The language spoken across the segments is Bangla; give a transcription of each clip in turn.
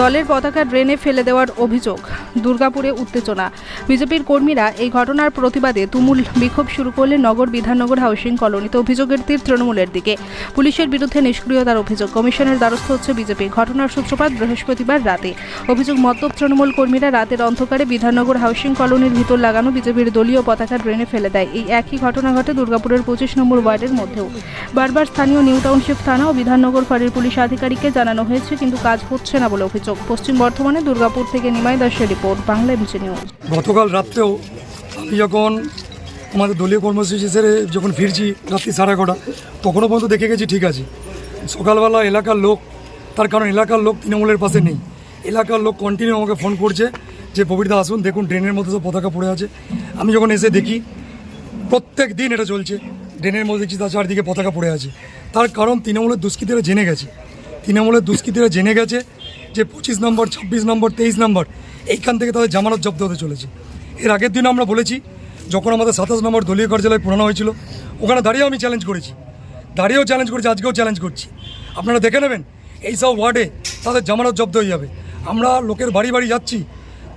দলের পতাকা ড্রেনে ফেলে দেওয়ার অভিযোগ, দুর্গাপুরে উত্তেজনা। বিজেপির কর্মীরা এই ঘটনার প্রতিবাদে তুমুল বিক্ষোভ শুরু করলে নগর বিধাননগর হাউসিং কলোনিতে অভিযোগের তীর তৃণমূলের দিকে। পুলিশের বিরুদ্ধে নিষ্ক্রিয়তার অভিযোগ। কমিশনের দ্বারস্থ হচ্ছে বিজেপি। ঘটনার সূত্রপাত বৃহস্পতিবার রাতে। অভিযোগ মদ্যপ তৃণমূল কর্মীরা রাতের অন্ধকারে বিধাননগর হাউসিং কলোনির ভিতর লাগানো বিজেপির দলীয় পতাকা ড্রেনে ফেলে দেয়। এই একই ঘটনা ঘটে দুর্গাপুরের পঁচিশ নম্বর ওয়ার্ডের মধ্যেও। বারবার স্থানীয় নিউ টাউনশিপ থানা ও বিধাননগর ফাঁড়ির পুলিশ আধিকারিককে জানানো হয়েছে, কিন্তু কাজ হচ্ছে না বলে অভিযোগ। পশ্চিম বর্ধমানে দুর্গাপুর থেকে নিমাই দাসের রিপোর্ট, বাংলা এমসি নিউজ। গতকাল রাত্রেও আমি যখন আমাদের দলীয় কর্মসূচি সেরে যখন ফিরছি রাত্রি সাড়ে এগারোটা, তখনও পর্যন্ত দেখে গেছি ঠিক আছে। সকালবেলা এলাকার লোক, তার কারণ এলাকার লোক তৃণমূলের পাশে নেই। এলাকার লোক কন্টিনিউ আমাকে ফোন করছে যে প্রবীরদা আসুন, দেখুন ড্রেনের মধ্যে সব পতাকা পড়ে আছে। আমি যখন এসে দেখি, প্রত্যেক দিন এটা চলছে। ড্রেনের মধ্যে দেখছি, তার চারদিকে পতাকা পড়ে আছে। তার কারণ তৃণমূলের দুষ্কৃতীরা জেনে গেছে। তৃণমূলের দুষ্কৃতীরা জেনে গেছে যে পঁচিশ নম্বর, ছাব্বিশ নম্বর, তেইশ নম্বর, এইখান থেকে তাদের জামানত জব্দ হতে চলেছে। এর আগের দিনও আমরা বলেছি, যখন আমাদের সাতাশ নম্বর দলীয় কার্যালয় পুরানো হয়েছিল, ওখানে দাঁড়িয়েও আমি চ্যালেঞ্জ করেছি। দাঁড়িয়েও চ্যালেঞ্জ করেছি, আজকেও চ্যালেঞ্জ করছি। আপনারা দেখে নেবেন, এই সব ওয়ার্ডে তাদের জামানত জব্দ হয়ে যাবে। আমরা লোকের বাড়ি বাড়ি যাচ্ছি,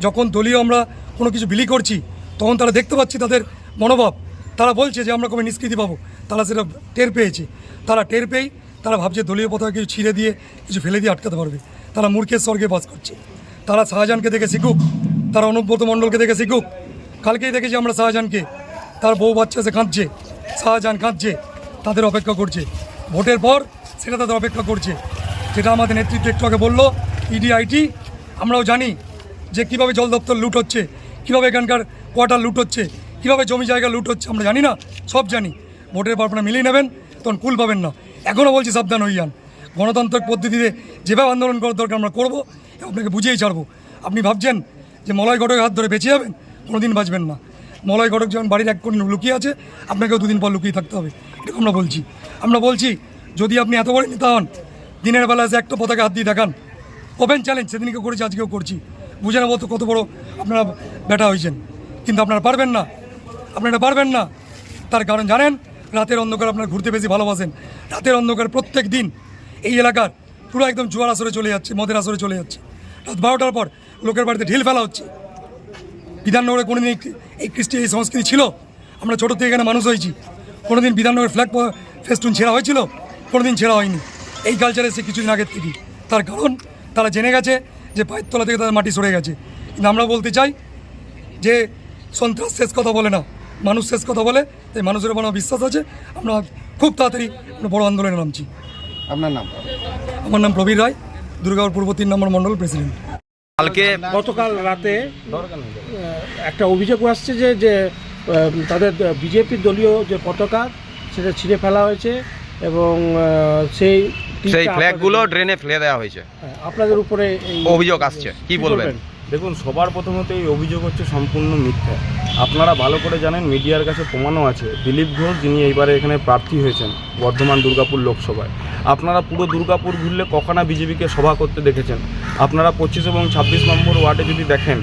যখন দলীয় আমরা কোনো কিছু বিলি করছি, তখন তারা দেখতে পাচ্ছি তাদের মনোভাব। তারা বলছে যে আমরা কবে নিষ্কৃতি পাবো। তারা সেটা টের পেয়েছে। তারা টের পেয়েই তারা ভাবছে দলীয় পতাকা কিছু ছিঁড়ে দিয়ে, কিছু ফেলে দিয়ে আটকাতে পারবে। তারা মূর্খের স্বর্গে বাস করছে। তারা শাহজাহানকে দেখে শিখুক, তারা অনুব্রত মণ্ডলকে দেখে শিখুক। কালকেই দেখেছি আমরা শাহজাহানকে। তার বউ বাচ্চা সে কাঁদছে, শাহজাহান কাঁদছে, তাদের অপেক্ষা করছে। ভোটের পর সেটা তাদের অপেক্ষা করছে। যেটা আমাদের নেতৃত্ব একটু আগে বলল, ইডি, আইটি, আমরাও জানি যে কীভাবে জল দপ্তর লুট হচ্ছে, কীভাবে এখানকার কোয়ার্টার লুট হচ্ছে, কীভাবে জমি জায়গা লুট হচ্ছে, আমরা জানি না, সব জানি। ভোটের পর আপনারা মিলিয়ে নেবেন, তখন কুল পাবেন না। এখনও বলছি, সাবধান হয়ে যান। গণতান্ত্রিক পদ্ধতিতে যেভাবে আন্দোলন করার দরকার আমরা করব আপনাকে বুঝিয়েই ছাড়বো। আপনি ভাবছেন যে মলয় ঘটকের হাত ধরে বেঁচে যাবেন? কোনোদিন বাঁচবেন না। মলয় ঘটক যখন বাড়ির এক কোণ লুকিয়ে আছে, আপনাকেও দুদিন পর লুকিয়ে থাকতে হবে। এরকম আমরা বলছি। আমরা বলছি, যদি আপনি এত বড় নেতা হন, দিনের বেলা এসে একটা পতাকা হাত দিয়ে দেখান। ওপেন চ্যালেঞ্জ, সেদিনকে করেছি, আজকেও করছি। বুঝে নেব তো কত বড় আপনারা ব্যাটা হয়েছেন। কিন্তু আপনারা পারবেন না। আপনারা পারবেন না। তার কারণ জানেন রাতের অন্ধকার আপনার ঘুরতে বেশি ভালোবাসেন। রাতের অন্ধকার প্রত্যেক দিন এই এলাকার পুরো একদম জোয়ার আসরে চলে যাচ্ছে, মদের আসরে চলে যাচ্ছে। রাত বারোটার পর লোকের বাড়িতে ঢিল ফেলা হচ্ছে। বিধাননগরে কোনোদিন এই কৃষ্টি এই সংস্কৃতি ছিল? আমরা ছোটো থেকে এখানে মানুষ হয়েছি। কোনোদিন বিধাননগরের ফ্ল্যাগ ফেস্টুন ছেঁড়া হয়েছিল? কোনোদিন ছেঁড়া হয়নি। এই কালচারে সে কিছুদিন আগের থেকেই তার কারণ, তারা জেনে গেছে যে পায়ের তলা থেকে তাদের মাটি সরে গেছে। কিন্তু আমরা বলতে চাই যে সন্ত্রাস শেষ কথা বলে না। মানুষ শেষ কথা বলে তাই মানুষের উপর আমার বিশ্বাস আছে। আমরা খুব তাড়াতাড়ি আমরা বড় আন্দোলনে নামছি। আপনার নাম? আমার নাম প্রবীর রায় দুর্গাপুর পূর্ব তিন নম্বর মণ্ডল প্রেসিডেন্ট। কালকে গতকাল রাতে একটা অভিযোগ আসছে যে যে তাদের বিজেপির দলীয় যে পতাকা সেটা ছিঁড়ে ফেলা হয়েছে এবং সেই সেই ফ্ল্যাগগুলো ড্রেনে ফেলে দেওয়া হয়েছে। হ্যাঁ, আপনাদের উপরে অভিযোগ আসছে। কি বলবেন? দেখুন সবার প্রথমত এই অভিযোগ হচ্ছে সম্পূর্ণ মিথ্যা। আপনারা ভালো করে জানেন, মিডিয়ার কাছে প্রমাণও আছে। দিলীপ ঘোষ যিনি এইবারে এখানে প্রার্থী হয়েছেন বর্ধমান দুর্গাপুর লোকসভায়। আপনারা পুরো দুর্গাপুর ঘুরলে কখনা বিজেপিকে সভা করতে দেখেছেন। আপনারা পঁচিশ এবং ছাব্বিশ নম্বর ওয়ার্ডে যদি দেখেন,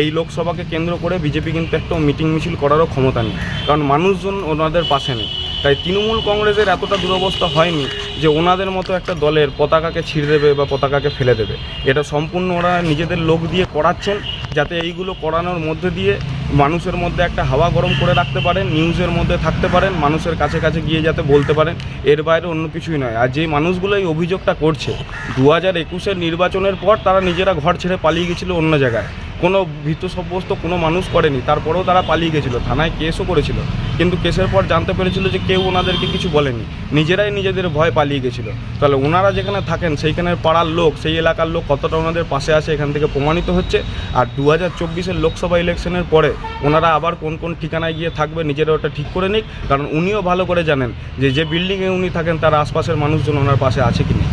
এই লোকসভাকে কেন্দ্র করে বিজেপি কিন্তু একটা মিটিং মিছিল করারও ক্ষমতা নেই। কারণ মানুষজন ওনাদের পাশে নেই। তাই তৃণমূল কংগ্রেসের এতটা দুরবস্থা হয়নি যে ওনাদের মতো একটা দলের পতাকাকে ছিঁড়ে দেবে বা পতাকাকে ফেলে দেবে। এটা সম্পূর্ণ ওরা নিজেদের লোক দিয়ে করাচ্ছেন, যাতে এইগুলো করানোর মধ্যে দিয়ে মানুষের মধ্যে একটা হাওয়া গরম করে রাখতে পারেন, নিউজের মধ্যে থাকতে পারেন, মানুষের কাছে কাছে গিয়ে যাতে বলতে পারেন, এর বাইরে অন্য কিছুই নয়। আর যে মানুষগুলো এই অভিযোগটা করছে দু হাজার একুশের নির্বাচনের পর তারা নিজেরা ঘর ছেড়ে পালিয়ে গেছিল অন্য জায়গায়। কোনো ভীত সাব্যস্ত কোনো মানুষ করেনি, তারপরেও তারা পালিয়ে গেছিল, থানায় কেসও করেছিল। কিন্তু কেসের পর জানতে পেরেছিল যে কেউ ওনাদেরকে কিছু বলেনি। নিজেরাই নিজেদের ভয় পালিয়ে গেছিল। তাহলে ওনারা যেখানে থাকেন সেইখানের পাড়ার লোক সেই এলাকার লোক কতটা ওনাদের পাশে আছে এখান থেকে প্রমাণিত হচ্ছে। আর দু হাজার চব্বিশের লোকসভা ইলেকশনের পরে ওনারা আবার কোন কোন ঠিকানায় গিয়ে থাকবে নিজেরা ওটা ঠিক করে নিক। কারণ উনিও ভালো করে জানেন যে যে বিল্ডিংয়ে উনি থাকেন তার আশপাশের মানুষজন ওনার পাশে আছে কি নেই।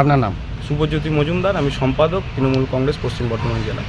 আপনার নাম? শুভজ্যোতি মজুমদার আমি সম্পাদক তৃণমূল কংগ্রেস পশ্চিম বর্ধমান জেলা।